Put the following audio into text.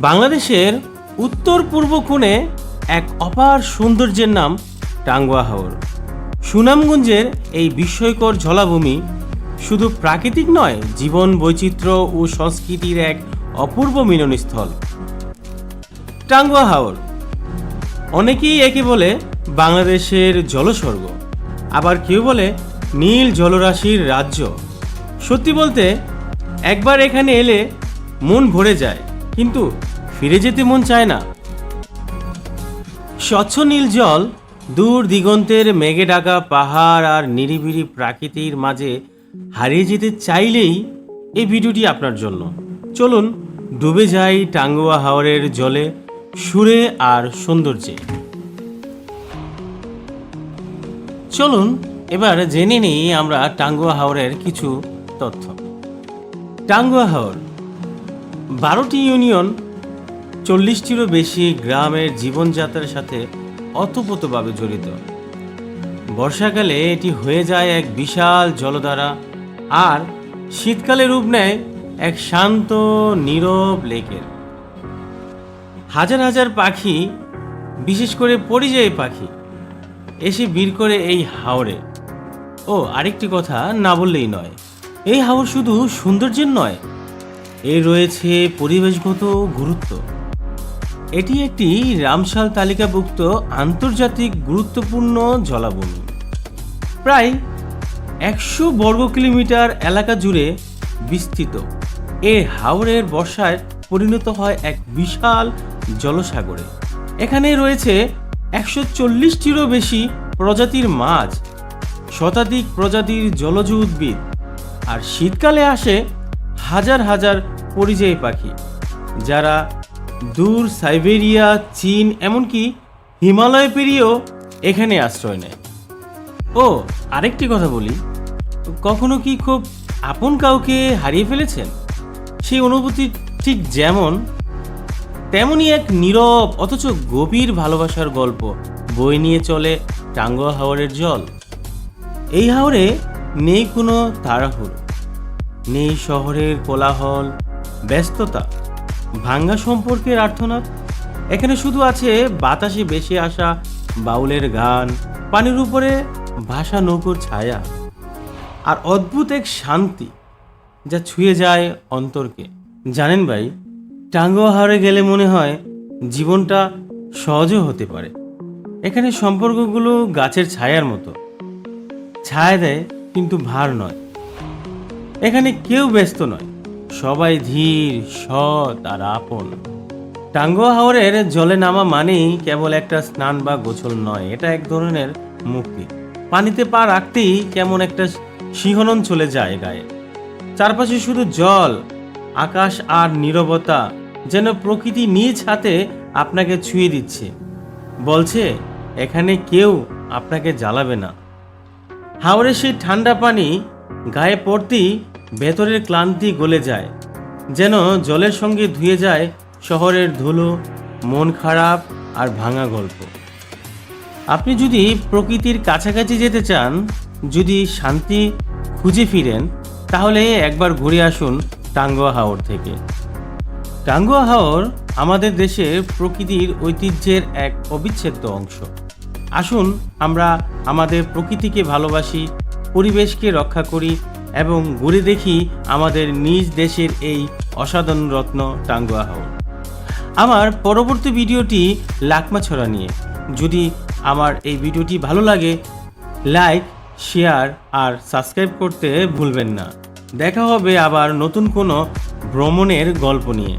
বাংলাদেশের উত্তর পূর্ব কোণে এক অপার সৌন্দর্যের নাম টাঙ্গুয়া হাওর। সুনামগঞ্জের এই বিস্ময়কর জলাভূমি শুধু প্রাকৃতিক নয়, জীবন বৈচিত্র্য ও সংস্কৃতির এক অপূর্ব মিলনস্থল। টাঙ্গুয়া হাওর, অনেকেই একে বলে বাংলাদেশের জলস্বর্গ, আবার কেউ বলে নীল জলরাশির রাজ্য। সত্যি বলতে, একবার এখানে এলে মন ভরে যায়। কিন্তু ফিরে যেতে মন চায় না। স্বচ্ছ নীল জল, দূর দিগন্তের মেঘে ডাকা পাহাড় আর নিরিবিলি প্রাকৃতির মাঝে হারিয়ে যেতে চাইলেই এই ভিডিওটি আপনার জন্য। চলুন, ডুবে যাই টাঙ্গুয়া হাওরের জলে সুরে আর সৌন্দর্যে। চলুন, এবার জেনে নিই আমরা টাঙ্গুয়া হাওরের কিছু তথ্য। টাঙ্গুয়া হাওর বারোটি ইউনিয়ন চল্লিশটিরও বেশি গ্রামের জীবনযাত্রার সাথে অতপ্রতভাবে জড়িত। বর্ষাকালে এটি হয়ে যায় এক বিশাল জলধারা আর শীতকালে রূপ নেয় এক শান্ত, নীরব লেকের। হাজার হাজার পাখি, বিশেষ করে পরিযায়ী পাখি, এসে ভিড় করে এই হাওরে। ও আরেকটি কথা না বললেই নয়, এই হাওর শুধু সৌন্দর্যের নয় এর রয়েছে পরিবেশগত গুরুত্ব। এটি একটি রামসাল তালিকাভুক্ত আন্তর্জাতিক গুরুত্বপূর্ণ জলাভূমি। প্রায় একশো বর্গ কিলোমিটার এলাকা জুড়ে বিস্তৃত। এ হাওরের বর্ষায় পরিণত হয় এক বিশাল জলসাগরে। এখানে রয়েছে একশো চল্লিশটিরও বেশি প্রজাতির মাছ, শতাধিক প্রজাতির জলজ উদ্ভিদ। আর শীতকালে আসে হাজার হাজার পরিযায়ী পাখি, যারা দূর সাইবেরিয়া, চীন, এমনকি হিমালয় পেরিয়েও এখানে আশ্রয় নেয়। ও, আরেকটি কথা বলি, কখনো কি খুব আপন কাউকে হারিয়ে ফেলেছেন? সেই অনুভূতি ঠিক যেমন, তেমনই এক নীরব, অথচ গভীর ভালোবাসার গল্প, বই নিয়ে চলে টাঙ্গুয়া হাওরের জল। এই হাওরে নেই কোনো তাড়াহুড়ো। নেই শহরের কোলাহল, ব্যস্ততা, ভাঙ্গা সম্পর্কের আর্থনাদ। এখানে শুধু আছে বাতাসে বেশি আসা বাউলের গান, পানির উপরে ভাসা নৌকোর ছায়া আর অদ্ভুত এক শান্তি যা ছুঁয়ে যায় অন্তরকে। জানেন ভাই, টাঙ্গুয়া হাওরে গেলে মনে হয় জীবনটা সহজও হতে পারে। এখানে সম্পর্কগুলো গাছের ছায়ার মতো। ছায়া দেয় কিন্তু ভার নয়। এখানে কেউ ব্যস্ত নয়। সবাই ধীর, সৎ আর আপন। টাঙ্গুয়া হাওরের জলে নামা মানেই কেবল একটা স্নান বা গোছল নয়, এটা এক ধরনের মুক্তি। পানিতে পা রাখতেই কেমন একটা শিহরণ চলে যায় গায়ে। চারপাশে শুধু জল, আকাশ আর নীরবতা যেন প্রকৃতি নিজ হাতে আপনাকে ছুঁয়ে দিচ্ছে। বলছে, এখানে কেউ আপনাকে জ্বালাবে না। হাওড়ের সেই ঠান্ডা পানি গায়ে পড়তেই ভেতরের ক্লান্তি গলে যায়, যেন জলের সঙ্গে ধুয়ে যায় শহরের ধুলো, মন খারাপ আর ভাঙা গল্প। আপনি যদি প্রকৃতির কাছাকাছি যেতে চান, যদি শান্তি খুঁজে ফিরেন, তাহলে একবার ঘুরে আসুন টাঙ্গুয়া হাওর থেকে। টাঙ্গুয়া হাওর আমাদের দেশের প্রকৃতির ঐতিহ্যের এক অবিচ্ছেদ্য অংশ। আসুন আমরা আমাদের প্রকৃতিকে ভালোবাসি, পরিবেশকে রক্ষা করি এবং ঘুরে দেখি আমাদের নিজ দেশের এই অসাধারণ রত্ন টাঙ্গুয়া হাওর আমার পরবর্তী ভিডিওটি লাকমা ছড়া নিয়ে। যদি আমার এই ভিডিওটি ভালো লাগে, লাইক, শেয়ার আর সাবস্ক্রাইব করতে ভুলবেন না। দেখা হবে আবার নতুন কোনো ভ্রমণের গল্প নিয়ে।